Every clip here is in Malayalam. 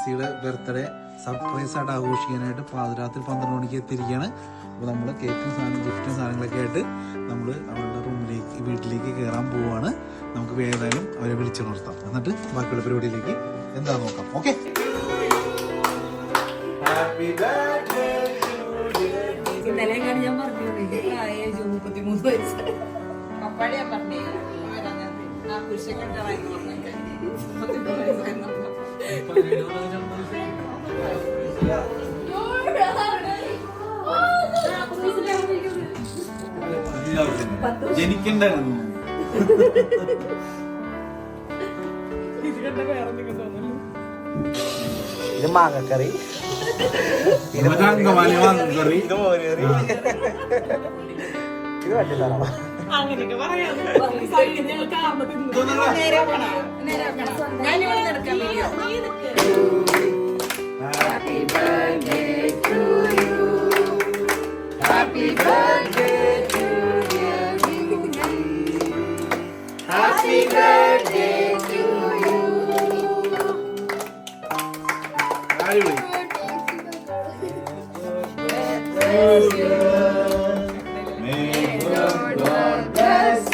നാൻസിയുടെ ബർത്ത്ഡേ സർപ്രൈസ് ആയിട്ട് ആഘോഷിക്കാനായിട്ട് പാതിരാത്രി പന്ത്രണ്ട് മണിക്ക് എത്തിയിരിക്കുകയാണ്. അപ്പോൾ നമ്മൾ കേക്കും സാധനം ഗിഫ്റ്റും സാധനങ്ങളൊക്കെ ആയിട്ട് നമ്മൾ അവളുടെ റൂമിലേക്ക് വീട്ടിലേക്ക് കയറാൻ പോവുകയാണ് നമുക്ക് വേറെ അവരെ വിളിച്ചു നിർത്താം. എന്നിട്ട് ബാക്കിയുള്ള പരിപാടിയിലേക്ക് എന്താ നോക്കാം. ഓക്കെ ഇന്നലെ ഞാൻ പറഞ്ഞു പ്രായം മുപ്പത്തിമൂന്ന് വയസ്സ്. പപ്പാടിയാ പറഞ്ഞു ആ പുരുഷൻ കണ്ടായി ജനിക്കണ്ടായിരുന്നു ഇത് മാങ്ങക്കറി ഇത് വാങ്ങറി ഇത് മോരുകറി ഇത് വട്ടിത്തറ അങ്ങനെയൊക്കെ പറയാം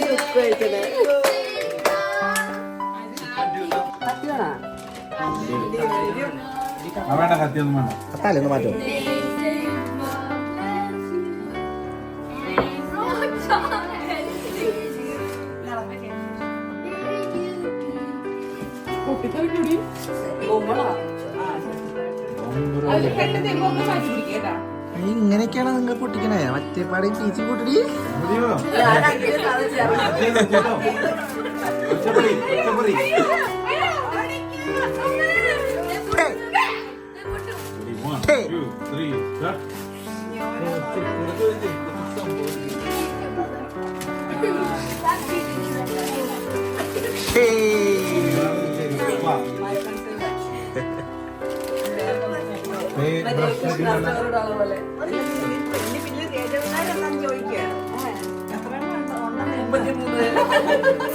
Stop laughing. കഴിഞ്ഞൊക്കെ ഇപ്പോഴാണ് ചുക്ക് കഴിക്കുന്നത് വേണ്ട കത്തിയൊന്നും വേണ്ട തലേന്ന് മാറ്റോ ഇങ്ങനെയൊക്കെയാണ് നിങ്ങൾ പൊട്ടിക്കണേ. മറ്റേപ്പാടെ ടീച്ചർ പൊട്ടിടി. മതിയോ?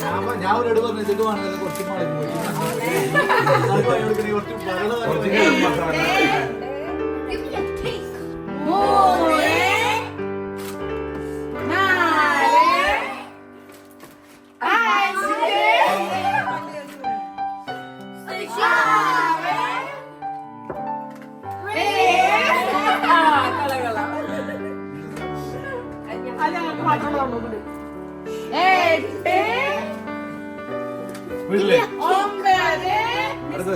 ഞാൻ- ഞാൻ ഒരു പറഞ്ഞു ഇത് വേണമെങ്കിൽ കുറച്ച് കുറച്ച് കുറച്ച് me a taste. വീട്ടിൽ ഒമ്പത്. പത്ത്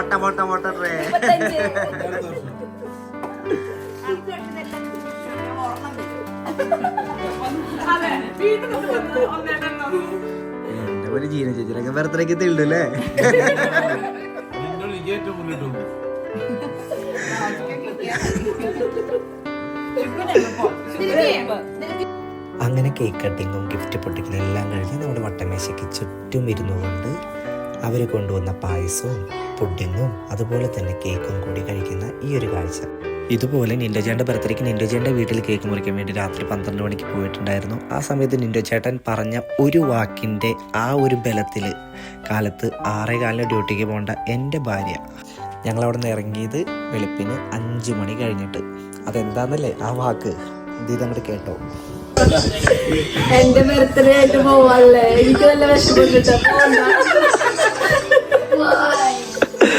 ഓട്ട ട്രേ നിന്ന് ഒന്നെണ്ണം എന്റെ ഒരു ജീന ചേച്ചിയിലൊക്കെ ബർത്ത്ഡേക്ക് മുന്നിട്ടു അങ്ങനെ കേക്ക് കട്ടിങ്ങും ഗിഫ്റ്റ് പൊട്ടിക്കലും എല്ലാം കഴിഞ്ഞ് നമ്മുടെ വട്ടമേശയ്ക്ക് ചുറ്റും ഇരുന്നുകൊണ്ട് അവർ കൊണ്ടുവന്ന പായസവും പുഡിങ്ങും അതുപോലെ തന്നെ കേക്കും കൂടി കഴിക്കുന്ന ഈ ഒരു കാഴ്ച. ഇതുപോലെ നിൻഡോജേന്റെ ബർത്ത്ഡേക്ക് നിൻഡോജേന്റെ വീട്ടിൽ കേക്ക് മുറിക്കാൻ വേണ്ടി രാത്രി പന്ത്രണ്ട് മണിക്ക് പോയിട്ടുണ്ടായിരുന്നു. ആ സമയത്ത് നിൻഡോചേട്ടൻ പറഞ്ഞ ഒരു വാക്കിന്റെ ആ ഒരു ബലത്തിൽ കാലത്ത് ആറേ കാലിന് ഡ്യൂട്ടിക്ക് പോകേണ്ട എന്റെ ഭാര്യ. ഞങ്ങൾ അവിടെ നിന്ന് ഇറങ്ങിയത് വെളുപ്പിന് അഞ്ച് മണി കഴിഞ്ഞിട്ട്. അതെന്താന്നല്ലേ ആ വാക്ക്? ഇത് ഇതങ്ങോട്ട് കേട്ടോ. എന്റെ ബർത്ത്ഡേ ആയിട്ട് പോവാല്ലേ? എനിക്ക് നല്ല വിഷമം കിട്ടാ.